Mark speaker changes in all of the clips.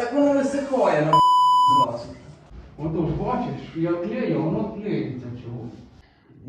Speaker 1: Так воно висихає на зразу.
Speaker 2: Отож, бачиш, я клею, воно клеїться чого.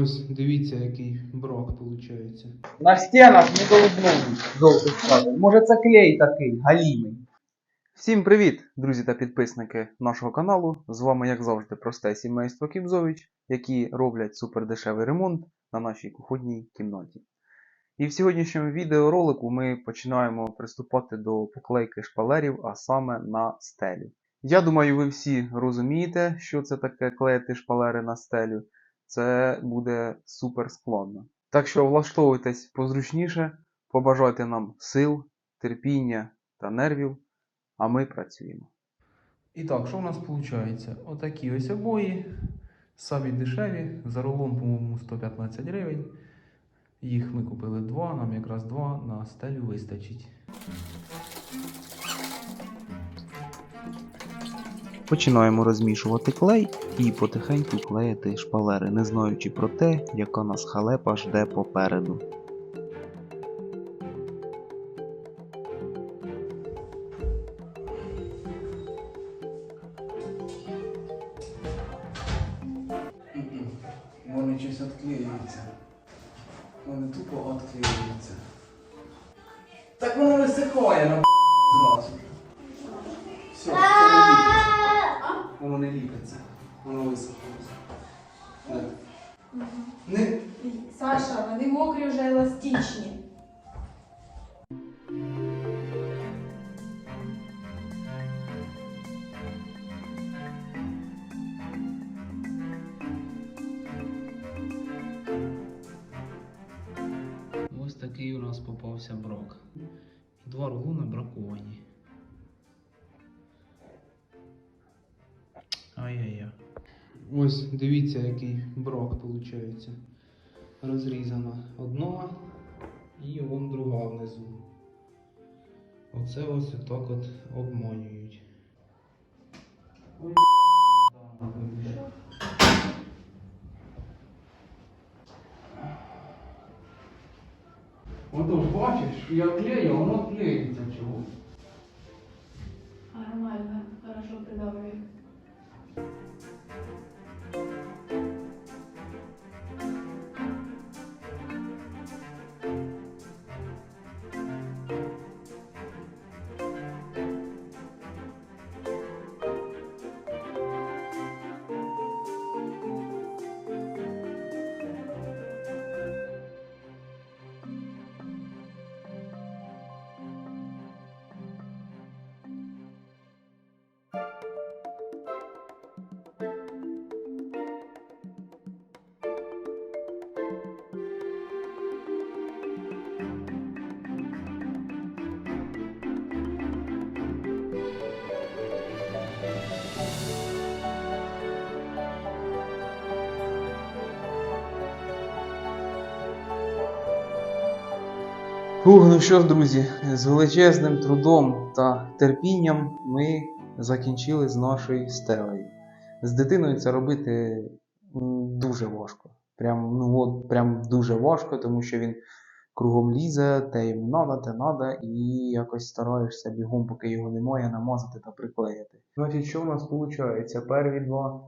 Speaker 3: Ось дивіться, який брак виходить.
Speaker 1: На стінах не долубнув жовтих скатерть. Може це клей такий, галімий.
Speaker 4: Всім привіт, друзі та підписники нашого каналу. З вами, як завжди, просте сімейство Кібзович, які роблять супердешевий ремонт на нашій кухонній кімнаті. І в сьогоднішньому відеоролику ми починаємо приступати до поклейки шпалерів, а саме на стелю. Я думаю, ви всі розумієте, що це таке клеїти шпалери на стелю. Це буде супер складно. Так що влаштовуйтесь позручніше, побажайте нам сил, терпіння та нервів а ми працюємо.
Speaker 3: І так, що в нас виходить? Отакі ось обої, самі дешеві, за рулон, по-моєму, 115 гривень. Їх ми купили два, нам якраз два на стелю вистачить.
Speaker 4: Починаємо розмішувати клей і потихеньку клеїти шпалери, не знаючи про те, яка нас халепа жде попереду.
Speaker 1: Вони щось відклеюються. Вони тупо відклеюються. Так воно висихає на зразу. Все, це не ліпиться. Воно не ліпиться. Воно. Не.
Speaker 5: Саша, вони мокрі вже еластичні.
Speaker 3: Ось дивіться, який брак виходить. Розрізана одна і вон друга внизу. Оце ось отак от обманюють.
Speaker 2: Отож, бачиш, я клею, воно клеїться чого.
Speaker 4: Фух, ну що ж, друзі, з величезним трудом та терпінням ми закінчили з нашою стелею. З дитиною це робити дуже важко. Прям, ну от, прям дуже важко, тому що він кругом лізе, те йому надо, те надо, і якось стараєшся бігом, поки його немає, намазати та приклеїти. Значить, що в нас виходить? Перві два,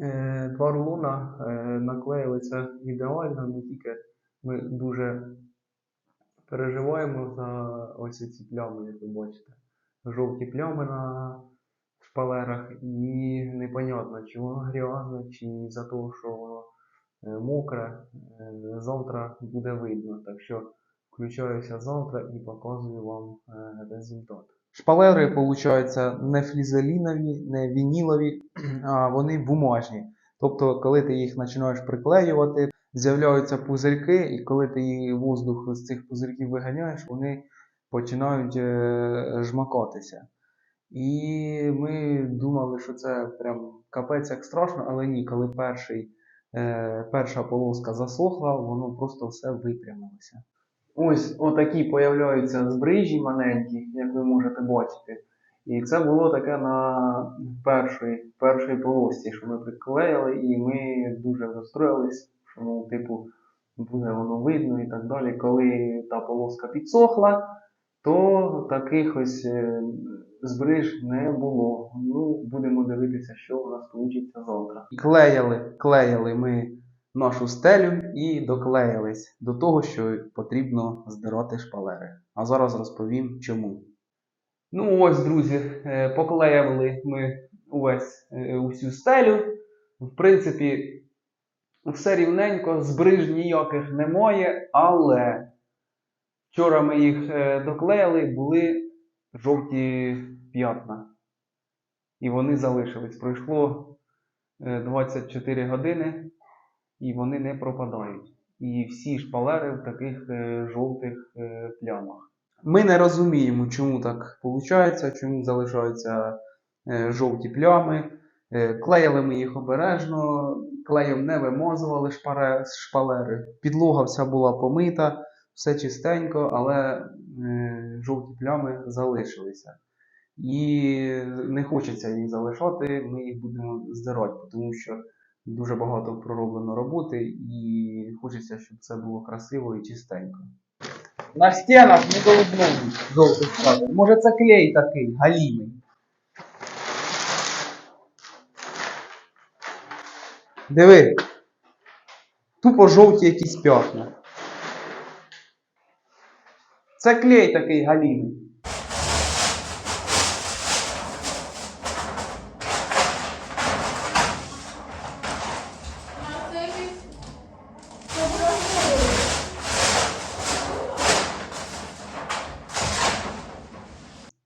Speaker 4: е, два рулона е, наклеїлися ідеально, не тільки ми дуже переживаємо за ось ці плями, як ви бачите. Жовті плями на шпалерах, і непонятно, чи воно грязне, чи за того, що воно е, мокре. Е, Завтра буде видно. Так що включаюся завтра і показую вам е, результат. Шпалери, виходить, не флізелінові, не вінілові, а вони бумажні. Тобто, коли ти їх починаєш приклеювати, з'являються пузирки, і коли ти її воздух з цих пузирків виганяєш, вони починають е, жмакатися. І ми думали, що це прям капець як страшно, але ні, коли перший, е, перша полоска засохла, воно просто все випрямилося. Ось отакі появляються збрижі маленькі, як ви можете бачити. І це було таке на першій, першій полосці, що ми приклеїли, і ми дуже розстроїлись, що ну, типу, буде воно видно і так далі. Коли та полоска підсохла,
Speaker 6: то таких ось е, збриж не було. Ну, будемо дивитися, що у нас вийде завтра.
Speaker 4: Клеяли, клеяли ми нашу стелю і доклеїлись до того, що потрібно здирати шпалери. А зараз розповім чому.
Speaker 6: Ну ось, друзі, е, поклеїли ми увесь е, усю стелю. В принципі, все рівненько, збриж ніяких немає, але вчора ми їх е, доклеїли, були жовті п'ятна. І вони залишились. Пройшло е, 24 години, і вони не пропадають. І всі шпалери в таких е, жовтих е, плямах.
Speaker 4: Ми не розуміємо, чому так виходить, чому залишаються е, жовті плями. Е, клеїли ми їх обережно, клеєм не вимазували шпаре- шпалери. Підлога вся була помита, все чистенько, але е, жовті плями залишилися. І не хочеться їх залишати, ми їх будемо здирати, тому що дуже багато пророблено роботи і хочеться, щоб все було красиво і чистенько.
Speaker 7: На стінах не голубному жовтий шпалер. Може це клей такий, галімий.
Speaker 4: Диви. Тупо жовті якісь п'ятна.
Speaker 7: Це клей такий галімий.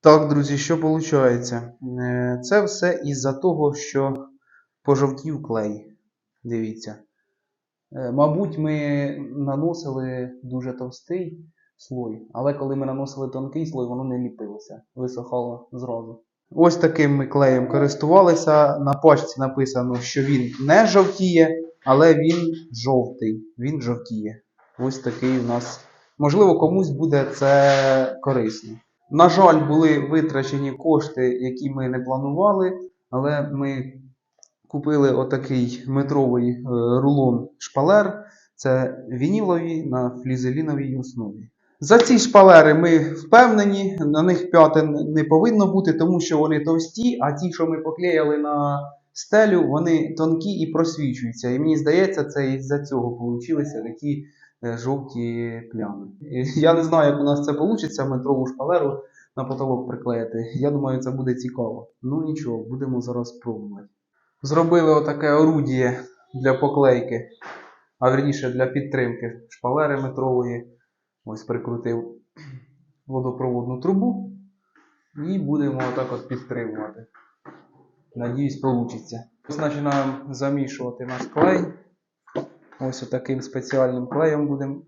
Speaker 4: Так, друзі, що виходить? Це все із-за того, що пожовтів клей. Дивіться. Е, Мабуть, ми наносили дуже товстий слой, але коли ми наносили тонкий слой, воно не ліпилося, висохало зразу. Ось таким ми клеєм користувалися. На пачці написано, що він не жовтіє, але він жовтий. Він жовтіє. Ось такий у нас. Можливо, комусь буде це корисно. На жаль, були витрачені кошти, які ми не планували, але ми купили отакий метровий е, рулон шпалер. Це вінілові на флізеліновій основі. За ці шпалери ми впевнені, на них п'ятин не повинно бути, тому що вони товсті, а ті, що ми поклеїли на стелю, вони тонкі і просвічуються. І мені здається, це із-за цього получилися такі е, жовті плями. Я не знаю, як у нас це вийде, метрову шпалеру на потолок приклеїти. Я думаю, це буде цікаво. Ну нічого, будемо зараз пробувати. Зробили отаке орудіє для поклейки, а верніше для підтримки шпалери метрової. Ось прикрутив водопроводну трубу і будемо отак от підтримувати. Надіюсь, вийде. Починаємо замішувати наш клей. Ось таким спеціальним клеєм будемо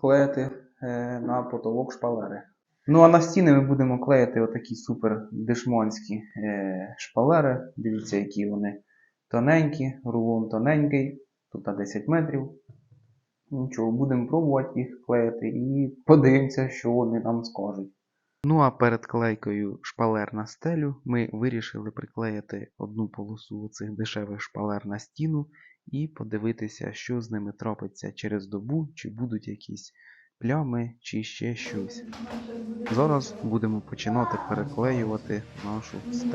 Speaker 4: клеїти е, на потолок шпалери. Ну а на стіни ми будемо клеїти отакі супер дешманські е, шпалери. Дивіться, які вони тоненькі, рулон тоненький, тут на 10 метрів. Нічого, будемо пробувати їх клеїти і подивимося, що вони нам скажуть. Ну а перед клейкою шпалер на стелю ми вирішили приклеїти одну полосу цих дешевих шпалер на стіну і подивитися, що з ними трапиться через добу, чи будуть якісь плями, чи ще щось. Зараз будемо починати переклеювати нашу стелю.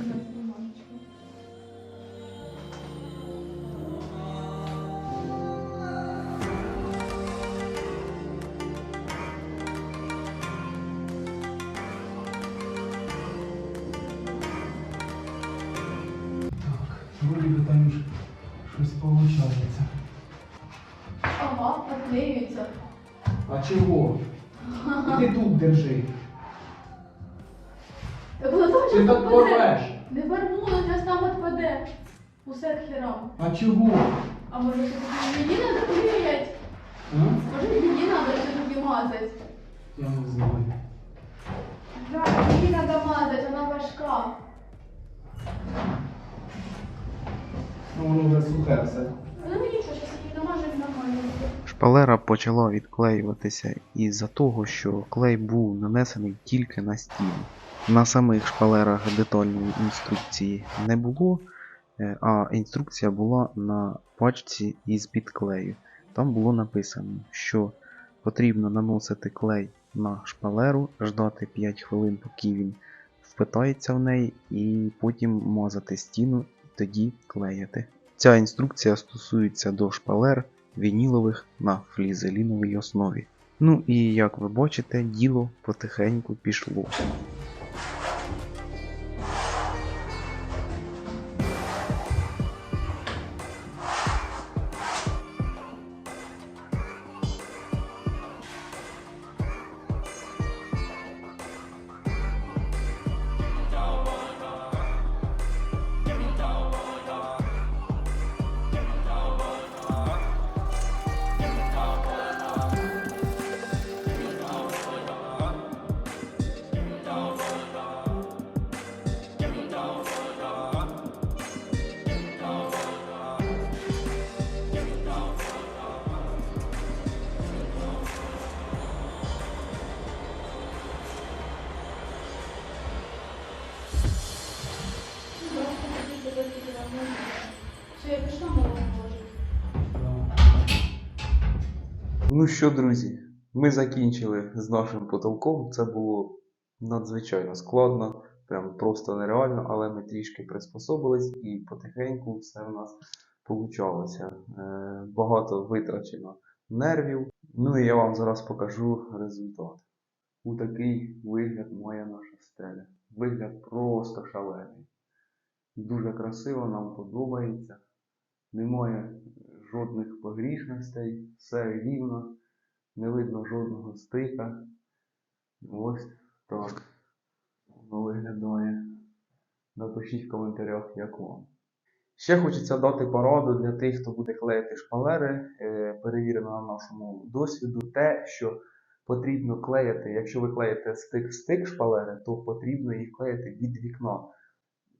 Speaker 2: Вроді би там щось виходить.
Speaker 5: Ага, поклеюється.
Speaker 2: А чого? Іди тут держи.
Speaker 5: Так воно там
Speaker 2: Ти так порвеш.
Speaker 5: Не верну, зараз там відпаде. Усе к херам.
Speaker 2: А чого?
Speaker 5: А може все-таки її треба клеять?
Speaker 2: А?
Speaker 5: Може її треба все-таки мазати?
Speaker 2: Я не знаю.
Speaker 5: Да, її треба мазати, вона важка.
Speaker 2: Ну воно вже сухе все.
Speaker 5: Ну нічого, зараз її намажемо нормально. буде.
Speaker 4: Шпалера почала відклеюватися із-за того, що клей був нанесений тільки на стіну. На самих шпалерах детальної інструкції не було, е, а інструкція була на пачці із під клею. Там було написано, що потрібно наносити клей на шпалеру, ждати 5 хвилин, поки він впитається в неї, і потім мазати стіну і тоді клеїти. Ця інструкція стосується до шпалер вінілових на флізеліновій основі. Ну і як ви бачите, діло потихеньку пішло. Ну що, друзі, ми закінчили з нашим потолком. Це було надзвичайно складно, прям просто нереально, але ми трішки приспособились і потихеньку все в нас получалося. Е, Багато витрачено нервів. Ну і я вам зараз покажу результат. У такий вигляд має наша стеля. Вигляд просто шалений. Дуже красиво, нам подобається. Немає жодних погрішностей, все рівно, не видно жодного стика. Ось так виглядає. Напишіть в коментарях, як вам. Ще хочеться дати пораду для тих, хто буде клеїти шпалери. Е, Перевірено на нашому досвіду те, що потрібно клеїти, якщо ви клеїте стик в стик шпалери, то потрібно їх клеїти від вікна.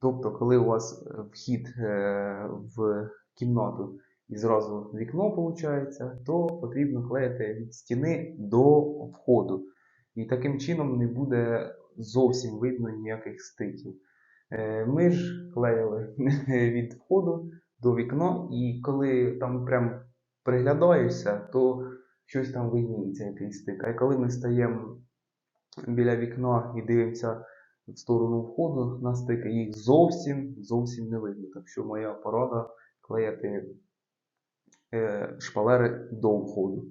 Speaker 4: Тобто, коли у вас е, вхід е, в кімнату і зразу вікно виходить, то потрібно клеїти від стіни до входу. І таким чином не буде зовсім видно ніяких стиків. Е, Ми ж клеїли від входу до вікна, і коли там прям приглядаєшся, то щось там видніється, якийсь стик. А коли ми стаємо біля вікна і дивимося в сторону входу на стики, їх зовсім зовсім не видно. Так що моя порада клеїти е, шпалери до входу.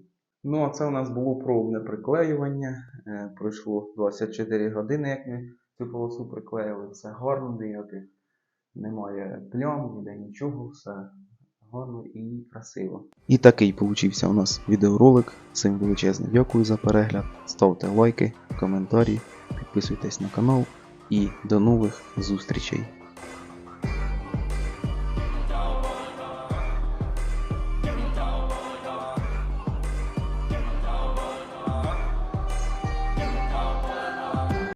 Speaker 4: Ну, а це у нас було пробне приклеювання. Е, пройшло 24 години, як ми цю полосу приклеїли. Все гарно, ніяких немає плям, ніде нічого, все гарно і красиво. І такий получився у нас відеоролик. Всім величезне дякую за перегляд. Ставте лайки, коментарі, підписуйтесь на канал і до нових зустрічей.